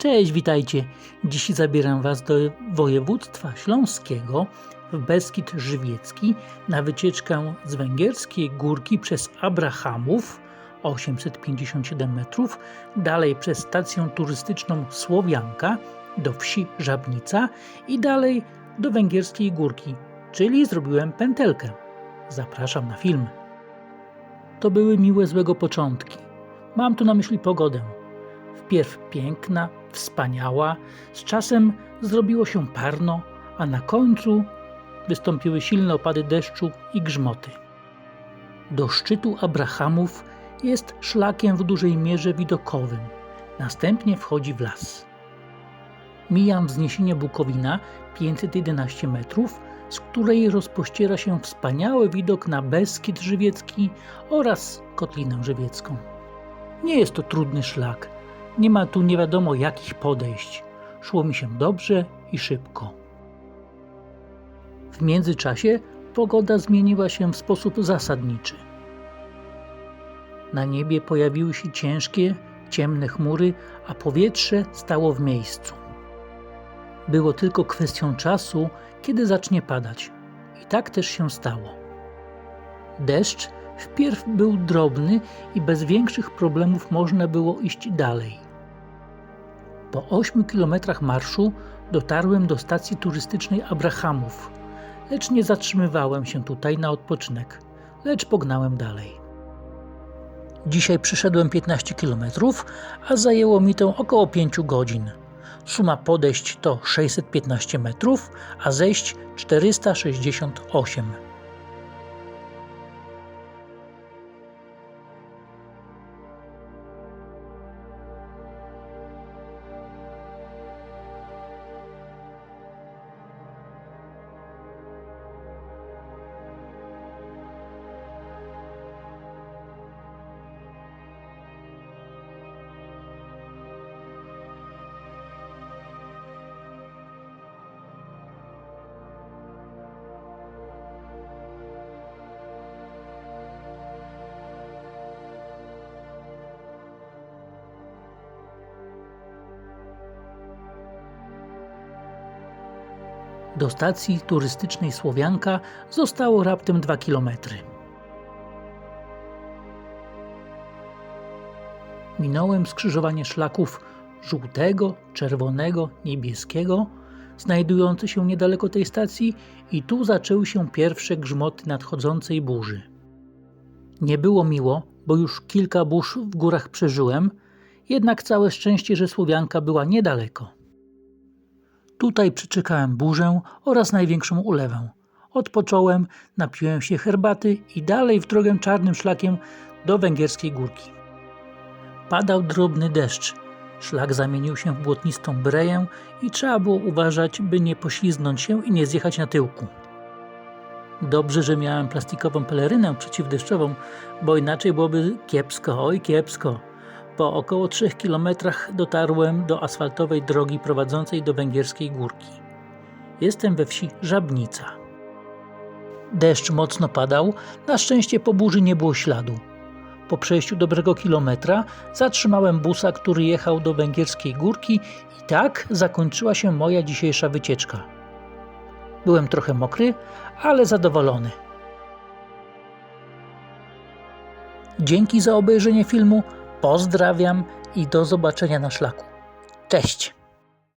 Cześć, witajcie. Dziś zabieram Was do województwa śląskiego w Beskid Żywiecki na wycieczkę z węgierskiej górki przez Abrahamów 857 metrów, dalej przez stację turystyczną Słowianka do wsi Żabnica i dalej do węgierskiej górki, czyli zrobiłem pętelkę. Zapraszam na film. To były miłe złego początki. Mam tu na myśli pogodę. Wpierw piękna, wspaniała, z czasem zrobiło się parno, a na końcu wystąpiły silne opady deszczu i grzmoty. Do szczytu Abrahamów jest szlakiem w dużej mierze widokowym, następnie wchodzi w las. Mijam wzniesienie Bukowina 511 metrów, z której rozpościera się wspaniały widok na Beskid Żywiecki oraz Kotlinę Żywiecką. Nie jest to trudny szlak, nie ma tu nie wiadomo jakich podejść. Szło mi się dobrze i szybko. W międzyczasie pogoda zmieniła się w sposób zasadniczy. Na niebie pojawiły się ciężkie, ciemne chmury, a powietrze stało w miejscu. Było tylko kwestią czasu, kiedy zacznie padać. I tak też się stało. Deszcz wpierw był drobny i bez większych problemów można było iść dalej. Po 8 kilometrach marszu dotarłem do stacji turystycznej Abrahamów, lecz nie zatrzymywałem się tutaj na odpoczynek, lecz pognałem dalej. Dzisiaj przeszedłem 15 kilometrów, a zajęło mi to około 5 godzin. Suma podejść to 615 metrów, a zejść 468. Do stacji turystycznej Słowianka zostało raptem 2 kilometry. Minąłem skrzyżowanie szlaków żółtego, czerwonego, niebieskiego, znajdujące się niedaleko tej stacji, i tu zaczęły się pierwsze grzmoty nadchodzącej burzy. Nie było miło, bo już kilka burz w górach przeżyłem, jednak całe szczęście, że Słowianka była niedaleko. Tutaj przeczekałem burzę oraz największą ulewę. Odpocząłem, napiłem się herbaty i dalej w drogę czarnym szlakiem do węgierskiej górki. Padał drobny deszcz. Szlak zamienił się w błotnistą breję i trzeba było uważać, by nie pośliznąć się i nie zjechać na tyłku. Dobrze, że miałem plastikową pelerynę przeciwdeszczową, bo inaczej byłoby kiepsko, oj kiepsko. Po około 3 kilometrach dotarłem do asfaltowej drogi prowadzącej do węgierskiej górki. Jestem we wsi Żabnica. Deszcz mocno padał, na szczęście po burzy nie było śladu. Po przejściu dobrego kilometra zatrzymałem busa, który jechał do węgierskiej górki i tak zakończyła się moja dzisiejsza wycieczka. Byłem trochę mokry, ale zadowolony. Dzięki za obejrzenie filmu. Pozdrawiam i do zobaczenia na szlaku. Cześć!